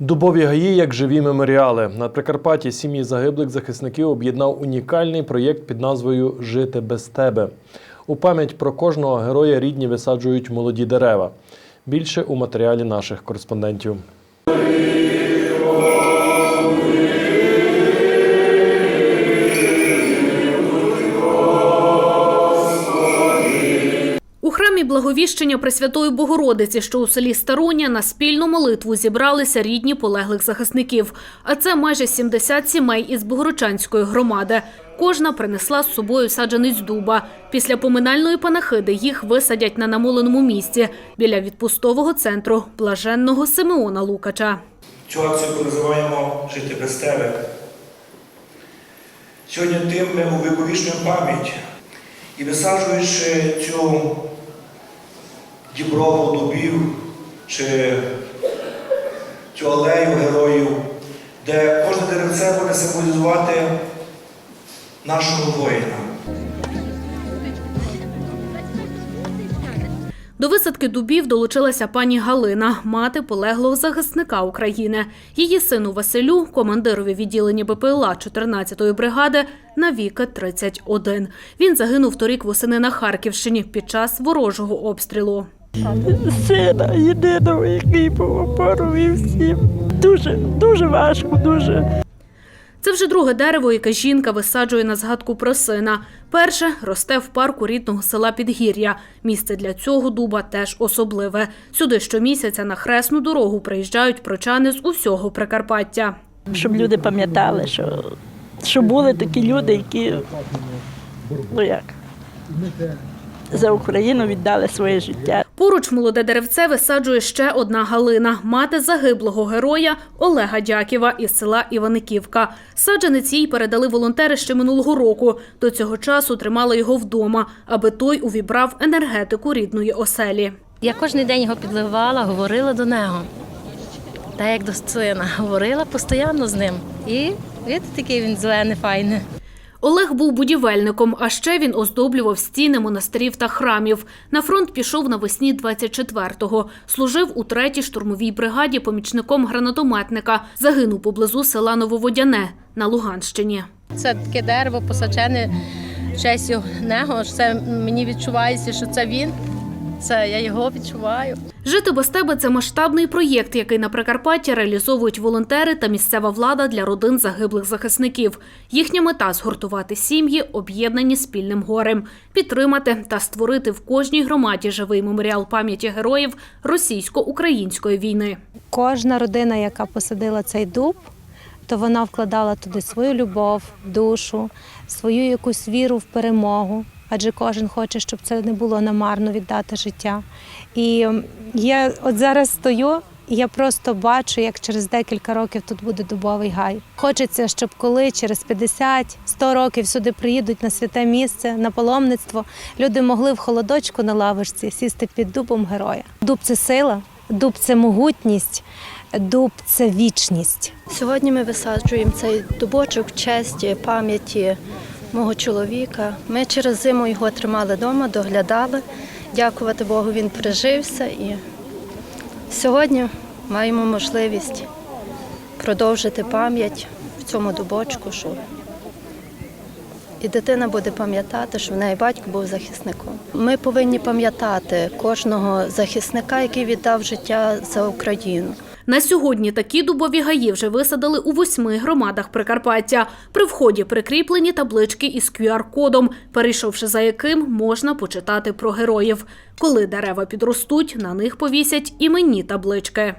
Дубові гаї як живі меморіали. На Прикарпатті сім'ї загиблих захисників об'єднав унікальний проєкт під назвою Жити без тебе. У пам'ять про кожного героя рідні висаджують молоді дерева. Більше у матеріалі наших кореспондентів. Храмі Благовіщення Пресвятої Богородиці, що у селі Старуня, на спільну молитву зібралися рідні полеглих захисників. А це майже 70 сімей із Богородчанської громади. Кожна принесла з собою саджанець дуба. Після поминальної панахиди їх висадять на намоленому місці біля відпустового центру блаженного Симеона Лукача. Цю акцію називаємо Жити без тебе. Сьогодні тим ми увіковічнуємо пам'ять і висаджуючи цю діброву дубів чи цю алею героїв, де кожне деревце буде символізувати нашого воїна. До висадки дубів долучилася пані Галина, мати полеглого захисника України. Її сину Василю, командирові відділення БПЛА 14-ї бригади, навіки 31. Він загинув торік восени на Харківщині під час ворожого обстрілу. Сина єдиного, який був опорою всім. Дуже, дуже важко, дуже. Це вже друге дерево, яке жінка висаджує на згадку про сина. Перше росте в парку рідного села Підгір'я. Місце для цього дуба теж особливе. Сюди щомісяця на хресну дорогу приїжджають прочани з усього Прикарпаття. Щоб люди пам'ятали, що, що були такі люди, які ну як, за Україну віддали своє життя. Поруч молоде деревце висаджує ще одна Галина, мати загиблого героя Олега Дяківа із села Іваниківка. Саджанець їй передали волонтери ще минулого року. До цього часу тримала його вдома, аби той увібрав енергетику рідної оселі. Я кожен день його підливала, говорила до нього. Та як до сина, говорила постійно з ним. І видите, такий він зелений, файний. Олег був будівельником, а ще він оздоблював стіни монастирів та храмів. На фронт пішов навесні 24-го. Служив у третій штурмовій бригаді помічником гранатометника. Загинув поблизу села Нововодяне на Луганщині. Це таке дерево посаджене в честь нього. Це мені відчувається, що це він. Це я його відчуваю. Жити без тебе це масштабний проєкт, який на Прикарпатті реалізовують волонтери та місцева влада для родин загиблих захисників. Їхня мета згуртувати сім'ї, об'єднані спільним горем, підтримати та створити в кожній громаді живий меморіал пам'яті героїв російсько-української війни. Кожна родина, яка посадила цей дуб, то вона вкладала туди свою любов, душу, свою якусь віру в перемогу. Адже кожен хоче, щоб це не було намарно віддати життя. І я от зараз стою, я просто бачу, як через декілька років тут буде дубовий гай. Хочеться, щоб коли через 50-100 років сюди приїдуть на святе місце, на паломництво, люди могли в холодочку на лавочці сісти під дубом героя. Дуб це сила, дуб це могутність, дуб це вічність. Сьогодні ми висаджуємо цей дубочок в честь пам'яті мого чоловіка. Ми через зиму його тримали вдома, доглядали. Дякувати Богу, він прижився і сьогодні маємо можливість продовжити пам'ять в цьому дубочку, що і дитина буде пам'ятати, що в неї батько був захисником. Ми повинні пам'ятати кожного захисника, який віддав життя за Україну. На сьогодні такі дубові гаї вже висадили у восьми громадах Прикарпаття. При вході прикріплені таблички із QR-кодом, перейшовши за яким можна почитати про героїв. Коли дерева підростуть, на них повісять іменні таблички.